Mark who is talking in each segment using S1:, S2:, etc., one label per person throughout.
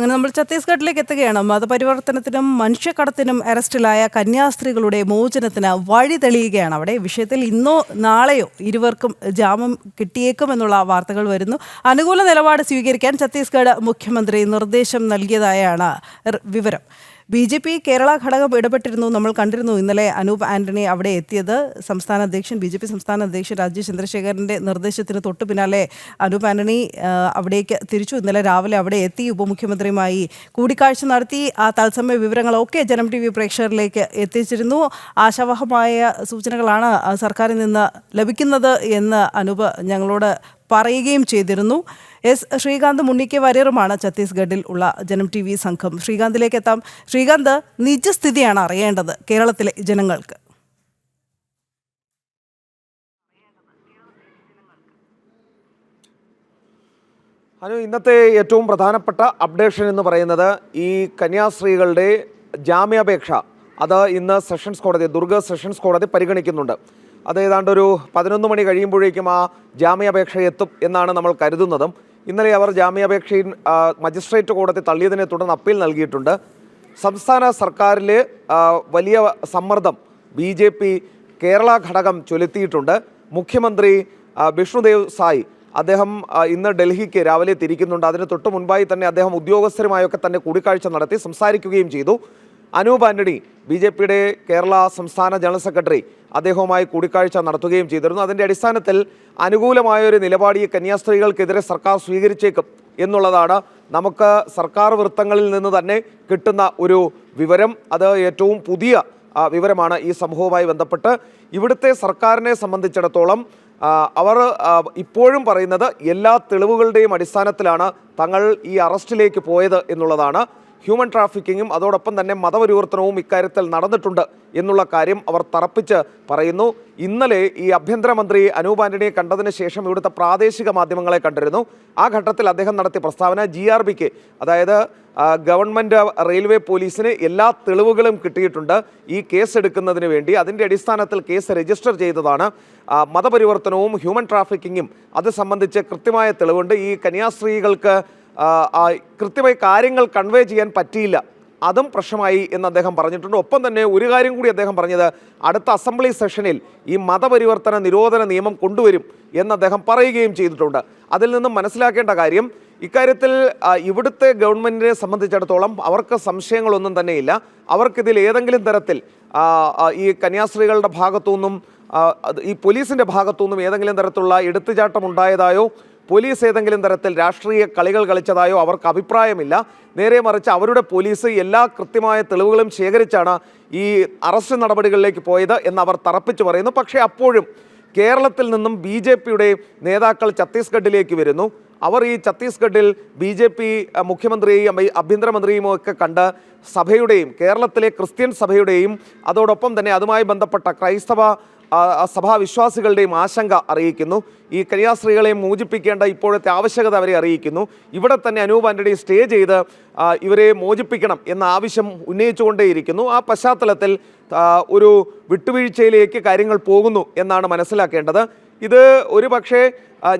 S1: അങ്ങനെ നമ്മൾ ഛത്തീസ്ഗഡിലേക്ക് എത്തുകയാണ്. മതപരിവർത്തനത്തിനും മനുഷ്യക്കടത്തിനും അറസ്റ്റിലായ കന്യാസ്ത്രീകളുടെ മോചനത്തിന് വഴി തെളിയുകയാണ്. അവിടെ വിഷയത്തിൽ ഇന്നോ നാളെയോ ഇരുവർക്കും ജാമ്യം കിട്ടിയേക്കും എന്നുള്ള വാർത്തകൾ വരുന്നു. അനുകൂല നിലപാട് സ്വീകരിക്കാൻ ഛത്തീസ്ഗഡ് മുഖ്യമന്ത്രി നിർദ്ദേശം നൽകിയതായാണ് വിവരം. ബി ജെ പി കേരള ഘടകം ഇടപെട്ടിരുന്നു. നമ്മൾ കണ്ടിരുന്നു ഇന്നലെ അനൂപ് ആന്റണി അവിടെ എത്തിയത്. സംസ്ഥാന അധ്യക്ഷൻ ബി ജെ പി സംസ്ഥാന അധ്യക്ഷൻ രാജീവ് ചന്ദ്രശേഖരന്റെ നിർദ്ദേശത്തിന് തൊട്ടു പിന്നാലെ അനൂപ് ആന്റണി അവിടേക്ക് തിരിച്ചു. ഇന്നലെ രാവിലെ അവിടെ എത്തി ഉപമുഖ്യമന്ത്രിയുമായി കൂടിക്കാഴ്ച നടത്തി. ആ തത്സമയ വിവരങ്ങളൊക്കെ ജനം ടി വി പ്രേക്ഷകരിലേക്ക് എത്തിച്ചിരുന്നു. ആശാവഹമായ സൂചനകളാണ് സർക്കാരിൽ നിന്ന് ലഭിക്കുന്നത് എന്ന് അനൂപ് ഞങ്ങളോട് പറയുകയും ചെയ്തിരുന്നു. എസ് ശ്രീകാന്ത് മുണ്ണിക്കെ വരേറുമാണ് ഛത്തീസ്ഗഡിൽ ഉള്ള ജനം ടി വി സംഘം. ശ്രീകാന്തിലേക്ക് എത്താം. ശ്രീകാന്ത് നിജസ്ഥിതിയാണ് അറിയേണ്ടത് കേരളത്തിലെ ജനങ്ങൾക്ക്.
S2: അനു ഇന്നത്തെ ഏറ്റവും പ്രധാനപ്പെട്ട അപ്ഡേഷൻ എന്ന് പറയുന്നത് ഈ കന്യാസ്ത്രീകളുടെ ജാമ്യാപേക്ഷ. അത് ഇന്ന് സെഷൻസ് കോടതി ദുർഗ സെഷൻസ് കോടതി പരിഗണിക്കുന്നുണ്ട്. അത് ഏതാണ്ട് ഒരു പതിനൊന്ന് മണി കഴിയുമ്പോഴേക്കും ആ ജാമ്യാപേക്ഷ എത്തും എന്നാണ് നമ്മൾ കരുതുന്നതും. ഇന്നലെ അവർ ജാമ്യാപേക്ഷയിൽ മജിസ്ട്രേറ്റ് കോടതി തള്ളിയതിനെ തുടർന്ന് അപ്പീൽ നൽകിയിട്ടുണ്ട്. സംസ്ഥാന സർക്കാരിലെ വലിയ സമ്മർദ്ദം ബി ജെ പി കേരള ഘടകം ചൊലുത്തിയിട്ടുണ്ട്. മുഖ്യമന്ത്രി വിഷ്ണുദേവ് സായി അദ്ദേഹം ഇന്ന് ഡൽഹിക്ക് രാവിലെ തിരിക്കുന്നുണ്ട്. അതിന് തൊട്ട് മുൻപായി തന്നെ അദ്ദേഹം ഉദ്യോഗസ്ഥരുമായൊക്കെ തന്നെ കൂടിക്കാഴ്ച നടത്തി സംസാരിക്കുകയും ചെയ്തു. അനൂപ് ആന്റണി ബി ജെ പിയുടെ കേരള സംസ്ഥാന ജനറൽ സെക്രട്ടറി അദ്ദേഹവുമായി കൂടിക്കാഴ്ച നടത്തുകയും ചെയ്തിരുന്നു. അതിന്റെ അടിസ്ഥാനത്തിൽ അനുകൂലമായ ഒരു നിലപാട് ഈ കന്യാസ്ത്രീകൾക്കെതിരെ സർക്കാർ സ്വീകരിച്ചേക്കും എന്നുള്ളതാണ് നമുക്ക് സർക്കാർ വൃത്തങ്ങളിൽ നിന്ന് തന്നെ കിട്ടുന്ന ഒരു വിവരം. അത് ഏറ്റവും പുതിയ വിവരമാണ് ഈ സംഭവവുമായി ബന്ധപ്പെട്ട്. ഇവിടുത്തെ സർക്കാരിനെ സംബന്ധിച്ചിടത്തോളം അവർ ഇപ്പോഴും പറയുന്നത് എല്ലാ തെളിവുകളുടെയും അടിസ്ഥാനത്തിലാണ് തങ്ങൾ ഈ അറസ്റ്റിലേക്ക് പോയത് എന്നുള്ളതാണ്. ഹ്യൂമൻ ട്രാഫിക്കിങ്ങും അതോടൊപ്പം തന്നെ മതപരിവർത്തനവും ഇക്കാര്യത്തിൽ നടന്നിട്ടുണ്ട് എന്നുള്ള കാര്യം അവർ തറപ്പിച്ച് പറയുന്നു. ഇന്നലെ ഈ ആഭ്യന്തരമന്ത്രി അനൂപ് ആന്റണിയെ കണ്ടതിന് ശേഷം ഇവിടുത്തെ പ്രാദേശിക മാധ്യമങ്ങളെ കണ്ടിരുന്നു. ആ ഘട്ടത്തിൽ അദ്ദേഹം നടത്തിയ പ്രസ്താവന ജി ആർ ബിക്ക് അതായത് ഗവൺമെന്റ് റെയിൽവേ പോലീസിന് എല്ലാ തെളിവുകളും കിട്ടിയിട്ടുണ്ട്. ഈ കേസ് എടുക്കുന്നതിന് വേണ്ടി അതിന്റെ അടിസ്ഥാനത്തിൽ കേസ് രജിസ്റ്റർ ചെയ്തതാണ്. മതപരിവർത്തനവും ഹ്യൂമൻ ട്രാഫിക്കിങ്ങും അത് സംബന്ധിച്ച് കൃത്യമായ തെളിവുണ്ട്. ഈ കന്യാസ്ത്രീകൾക്ക് കൃത്യമായി കാര്യങ്ങൾ കൺവേ ചെയ്യാൻ പറ്റിയില്ല. അതും പ്രശ്നമായി എന്ന് അദ്ദേഹം പറഞ്ഞിട്ടുണ്ട്. ഒപ്പം തന്നെ ഒരു കാര്യം കൂടി അദ്ദേഹം പറഞ്ഞത് അടുത്ത അസംബ്ലി സെഷനിൽ ഈ മതപരിവർത്തന നിരോധന നിയമം കൊണ്ടുവരും എന്ന് അദ്ദേഹം പറയുകയും ചെയ്തിട്ടുണ്ട്. അതിൽ നിന്നും മനസ്സിലാക്കേണ്ട കാര്യം ഇക്കാര്യത്തിൽ ഇവിടുത്തെ ഗവൺമെന്റിനെ സംബന്ധിച്ചിടത്തോളം അവർക്ക് സംശയങ്ങളൊന്നും തന്നെയില്ല. അവർക്കിതിൽ ഏതെങ്കിലും തരത്തിൽ ഈ കന്യാസ്ത്രീകളുടെ ഭാഗത്തു നിന്നും ഈ ഈ പോലീസിന്റെ ഭാഗത്തുനിന്നും ഏതെങ്കിലും തരത്തിലുള്ള എടുത്തുചാട്ടം ഉണ്ടായതായോ പോലീസ് ഏതെങ്കിലും തരത്തിൽ രാഷ്ട്രീയ കളികൾ കളിച്ചതായോ അവർക്ക് അഭിപ്രായമില്ല. നേരെ മറിച്ച് അവരുടെ പോലീസ് എല്ലാ കൃത്യമായ തെളിവുകളും ശേഖരിച്ചാണ് ഈ അറസ്റ്റ് നടപടികളിലേക്ക് പോയത് എന്ന് അവർ തറപ്പിച്ചു പറയുന്നു. പക്ഷേ അപ്പോഴും കേരളത്തിൽ നിന്നും ബി ജെ പിയുടെ നേതാക്കൾ ഛത്തീസ്ഗഡിലേക്ക് വരുന്നു. അവർ ഈ ഛത്തീസ്ഗഡിൽ ബി ജെ പി മുഖ്യമന്ത്രിയെയും ആഭ്യന്തരമന്ത്രിയും ഒക്കെ കണ്ട് സഭയുടെയും കേരളത്തിലെ ക്രിസ്ത്യൻ സഭയുടെയും അതോടൊപ്പം തന്നെ അതുമായി ബന്ധപ്പെട്ട ക്രൈസ്തവ സഭാവിശ്വാസികളുടെയും ആശങ്ക അറിയിക്കുന്നു. ഈ കന്യാസ്ത്രീകളെ മോചിപ്പിക്കേണ്ട ഇപ്പോഴത്തെ ആവശ്യകത അവരെ അറിയിക്കുന്നു. ഇവിടെ തന്നെ അനൂപ് ആന്റണി സ്റ്റേ ചെയ്ത് ഇവരെ മോചിപ്പിക്കണം എന്ന ആവശ്യം ഉന്നയിച്ചുകൊണ്ടേയിരിക്കുന്നു. ആ പശ്ചാത്തലത്തിൽ ഒരു വിട്ടുവീഴ്ചയിലേക്ക് കാര്യങ്ങൾ പോകുന്നു എന്നാണ് മനസ്സിലാക്കേണ്ടത്. ഇത് ഒരു പക്ഷേ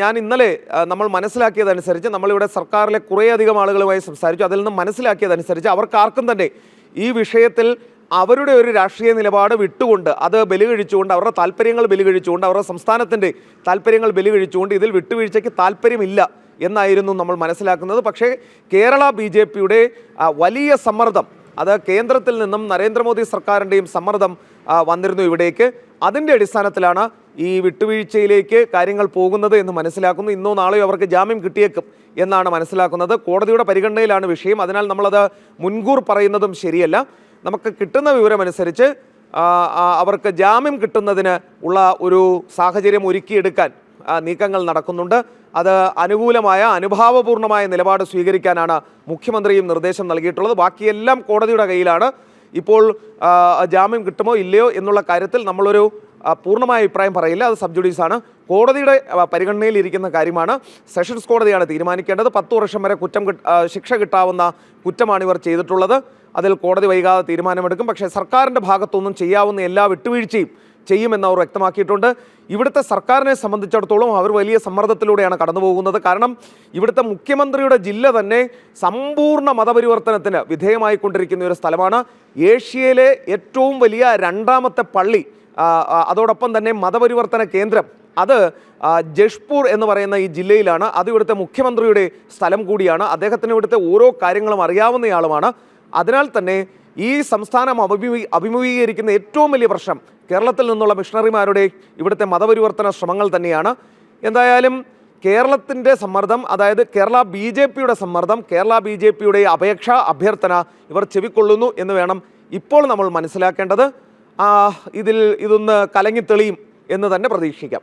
S2: ഞാൻ ഇന്നലെ നമ്മൾ മനസ്സിലാക്കിയതനുസരിച്ച് നമ്മളിവിടെ സർക്കാരിലെ കുറേയധികം ആളുകളുമായി സംസാരിച്ചു. അതിൽ നിന്ന് മനസ്സിലാക്കിയതനുസരിച്ച് അവർക്കാർക്കും തന്നെ ഈ വിഷയത്തിൽ അവരുടെ ഒരു രാഷ്ട്രീയ നിലപാട് വിട്ടുകൊണ്ട് അത് ബലികഴിച്ചുകൊണ്ട് അവരുടെ താല്പര്യങ്ങൾ ബലികഴിച്ചുകൊണ്ട് അവരുടെ സംസ്ഥാനത്തിന്റെ താല്പര്യങ്ങൾ ബലികഴിച്ചുകൊണ്ട് ഇതിൽ വിട്ടുവീഴ്ചയ്ക്ക് താല്പര്യമില്ല എന്നായിരുന്നു നമ്മൾ മനസ്സിലാക്കുന്നത്. പക്ഷേ കേരള ബി ജെ പിയുടെ വലിയ സമ്മർദ്ദം അത് കേന്ദ്രത്തിൽ നിന്നും നരേന്ദ്രമോദി സർക്കാരിന്റെയും സമ്മർദ്ദം വന്നിരുന്നു ഇവിടേക്ക്. അതിന്റെ അടിസ്ഥാനത്തിലാണ് ഈ വിട്ടുവീഴ്ചയിലേക്ക് കാര്യങ്ങൾ പോകുന്നത് എന്ന് മനസ്സിലാക്കുന്നു. ഇന്നോ നാളെയോ അവർക്ക് ജാമ്യം കിട്ടിയേക്കും എന്നാണ് മനസ്സിലാക്കുന്നത്. കോടതിയുടെ പരിഗണനയിലാണ് വിഷയം. അതിനാൽ നമ്മളത് മുൻകൂർ പറയുന്നതും ശരിയല്ല. നമുക്ക് കിട്ടുന്ന വിവരമനുസരിച്ച് അവർക്ക് ജാമ്യം കിട്ടുന്നതിന് ഉള്ള ഒരു സാഹചര്യം ഒരുക്കിയെടുക്കാൻ നീക്കങ്ങൾ നടക്കുന്നുണ്ട്. അത് അനുകൂലമായ അനുഭാവപൂർണമായ നിലപാട് സ്വീകരിക്കാനാണ് മുഖ്യമന്ത്രിയും നിർദ്ദേശം നൽകിയിട്ടുള്ളത്. ബാക്കിയെല്ലാം കോടതിയുടെ കയ്യിലാണ്. ഇപ്പോൾ ജാമ്യം കിട്ടുമോ ഇല്ലയോ എന്നുള്ള കാര്യത്തിൽ നമ്മളൊരു പൂർണമായ അഭിപ്രായം പറയില്ല. അത് സബ് ജുഡീസാണ് കോടതിയുടെ പരിഗണനയിൽ ഇരിക്കുന്ന കാര്യമാണ്. സെഷൻസ് കോടതിയാണ് തീരുമാനിക്കേണ്ടത്. പത്ത് വർഷം വരെ കുറ്റം ശിക്ഷ കിട്ടാവുന്ന കുറ്റമാണ് ഇവർ ചെയ്തിട്ടുള്ളത്. അതിൽ കോടതി വൈകാതെ തീരുമാനമെടുക്കും. പക്ഷേ സർക്കാരിന്റെ ഭാഗത്തൊന്നും ചെയ്യാവുന്ന എല്ലാ വിട്ടുവീഴ്ചയും ചെയ്യുമെന്ന് അവർ വ്യക്തമാക്കിയിട്ടുണ്ട്. ഇവിടുത്തെ സർക്കാരിനെ സംബന്ധിച്ചിടത്തോളം അവർ വലിയ സമ്മർദ്ദത്തിലൂടെയാണ് കടന്നുപോകുന്നത്. കാരണം ഇവിടുത്തെ മുഖ്യമന്ത്രിയുടെ ജില്ല തന്നെ സമ്പൂർണ മതപരിവർത്തനത്തിന് വിധേയമായിക്കൊണ്ടിരിക്കുന്ന ഒരു സ്ഥലമാണ്. ഏഷ്യയിലെ ഏറ്റവും വലിയ രണ്ടാമത്തെ പള്ളി അതോടൊപ്പം തന്നെ മതപരിവർത്തന കേന്ദ്രം അത് ജഷ്പൂർ എന്ന് പറയുന്ന ഈ ജില്ലയിലാണ്. അത് ഇവിടുത്തെ മുഖ്യമന്ത്രിയുടെ സ്ഥലം കൂടിയാണ്. അദ്ദേഹത്തിന് ഇവിടുത്തെ ഓരോ കാര്യങ്ങളും അറിയാവുന്നയാളുമാണ്. അതിനാൽ തന്നെ ഈ സംസ്ഥാനം അഭിമുഖീ അഭിമുഖീകരിക്കുന്ന ഏറ്റവും വലിയ പ്രശ്നം കേരളത്തിൽ നിന്നുള്ള മിഷണറിമാരുടെ ഇവിടുത്തെ മതപരിവർത്തന ശ്രമങ്ങൾ തന്നെയാണ്. എന്തായാലും കേരളത്തിന്റെ സമ്മർദ്ദം അതായത് കേരള ബി ജെ പിയുടെ സമ്മർദ്ദം കേരള ബി ജെ പിയുടെ അപേക്ഷ അഭ്യർത്ഥന ഇവർ ചെവിക്കൊള്ളുന്നു എന്ന് വേണം ഇപ്പോൾ നമ്മൾ മനസ്സിലാക്കേണ്ടത്. ഇതിൽ ഇതൊന്ന് കലങ്ങിത്തെളിയും എന്ന് തന്നെ പ്രതീക്ഷിക്കാം.